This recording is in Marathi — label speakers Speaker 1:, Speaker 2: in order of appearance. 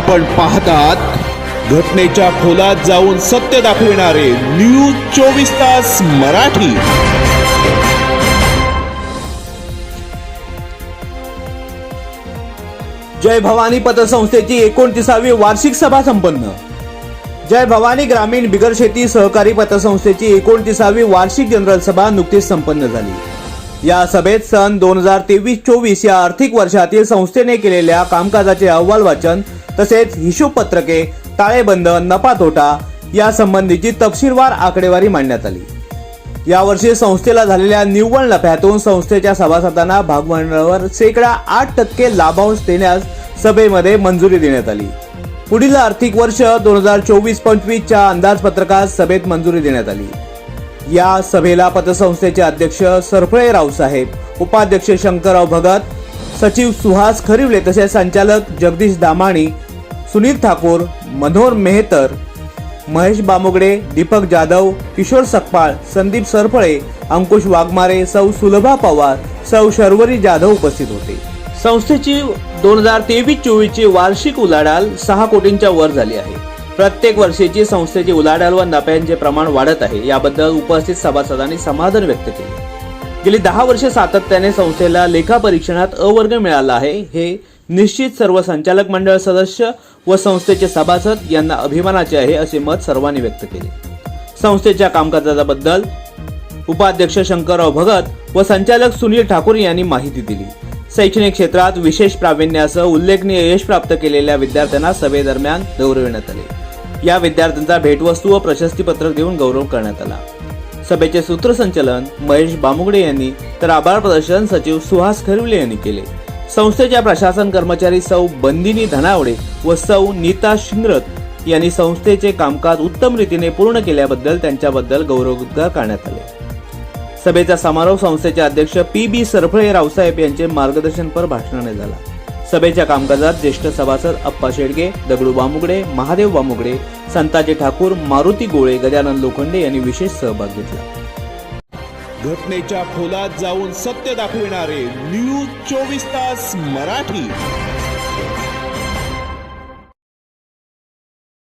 Speaker 1: आपण पाहतात घटनेच्या खोलात जाऊन सत्य दाखविणारे न्यूज चोवीस तास मराठी.
Speaker 2: जय भवानी पतसंस्थेची एकोणतीसावी वार्षिक सभा संपन्न. जय भवानी ग्रामीण बिगर शेती सहकारी पतसंस्थेची एकोणतीसावी वार्षिक जनरल सभा नुकतीच संपन्न झाली. या सभेत सन दोन हजार तेवीस चोवीस या आर्थिक वर्षातील संस्थेने केलेल्या कामकाजाचे अहवाल वाचन तसेच हिशोब पत्रके ताळेबंद नफा तोटा या संबंधीची तपशीलवार आकडेवारी मांडण्यात आली. यावर्षी संस्थेला झालेल्या निव्वळ नफ्यातून संस्थेच्या सभासदांना भागभांडवलावर शेकडा आठ टक्के लाभांश देण्यास सभेमध्ये मंजुरी देण्यात आली. पुढील आर्थिक वर्ष दोन हजार चोवीस पंचवीसच्या अंदाजपत्रकात सभेत मंजुरी देण्यात आली. या सभेला पतसंस्थेचे अध्यक्ष सरफळे रावसाहेब उपाध्यक्ष शंकरराव भगत सचिव सुहास खरिवले तसेच संचालक जगदीश दामाणी सुनील ठाकूर मनोहर मेहतर महेश बामुगडे दीपक जाधव किशोर सकपाळ संदीप सरफळे अंकुश वाघमारे सौ सुलभा पवार सौ शर्वरी जाधव उपस्थित होते. संस्थेची दोन हजार तेवीस चोवीसची वार्षिक उलाढाल सहा कोटींच्या वर झाली आहे. प्रत्येक वर्षीची संस्थेची उलाढाल व नफ्यांचे प्रमाण वाढत आहे. याबद्दल उपस्थित सभासदांनी समाधान व्यक्त केले. गेली दहा वर्षे सातत्याने संस्थेला लेखापरीक्षणात अवर्ग मिळाला आहे. हे निश्चित सर्व संचालक मंडळ सदस्य व संस्थेचे सभासद यांना अभिमानाचे आहे असे मत सर्वांनी व्यक्त केले. संस्थेच्या कामकाजाबद्दल उपाध्यक्ष शंकरराव भगत व संचालक सुनील ठाकूर यांनी माहिती दिली. शैक्षणिक क्षेत्रात विशेष प्रावीण्यासह उल्लेखनीय यश प्राप्त केलेल्या विद्यार्थ्यांना सभेदरम्यान गौरविण्यात आले. या विद्यार्थ्यांचा भेटवस्तू व प्रशस्तीपत्रक देऊन गौरव करण्यात आला. सभेचे सूत्रसंचालन महेश बामुगडे यांनी तर आभार प्रदर्शन सचिव सुहास खरिवले यांनी केले. संस्थेच्या प्रशासन कर्मचारी सौ बंदिनी धनावडे व सौ नीता शिंगरत यांनी संस्थेचे कामकाज उत्तम रीतीने पूर्ण केल्याबद्दल त्यांच्याबद्दल गौरवोद्गार करण्यात आले. सभेचा समारोप संस्थेचे अध्यक्ष पी बी सरफळे रावसाहेब यांचे मार्गदर्शनपर भाषणाने झाला. सभेच्या कामकाजात ज्येष्ठ सभासद अप्पा शेडगे दगडू बामुगडे महादेव बामुगडे संताजी ठाकूर मारुती गोळे गजानन लोखंडे यांनी विशेष सहभाग घेतला.
Speaker 1: घटनेच्या खोलात जाऊन सत्य दाखविणारे न्यूज चोवीस तास मराठी.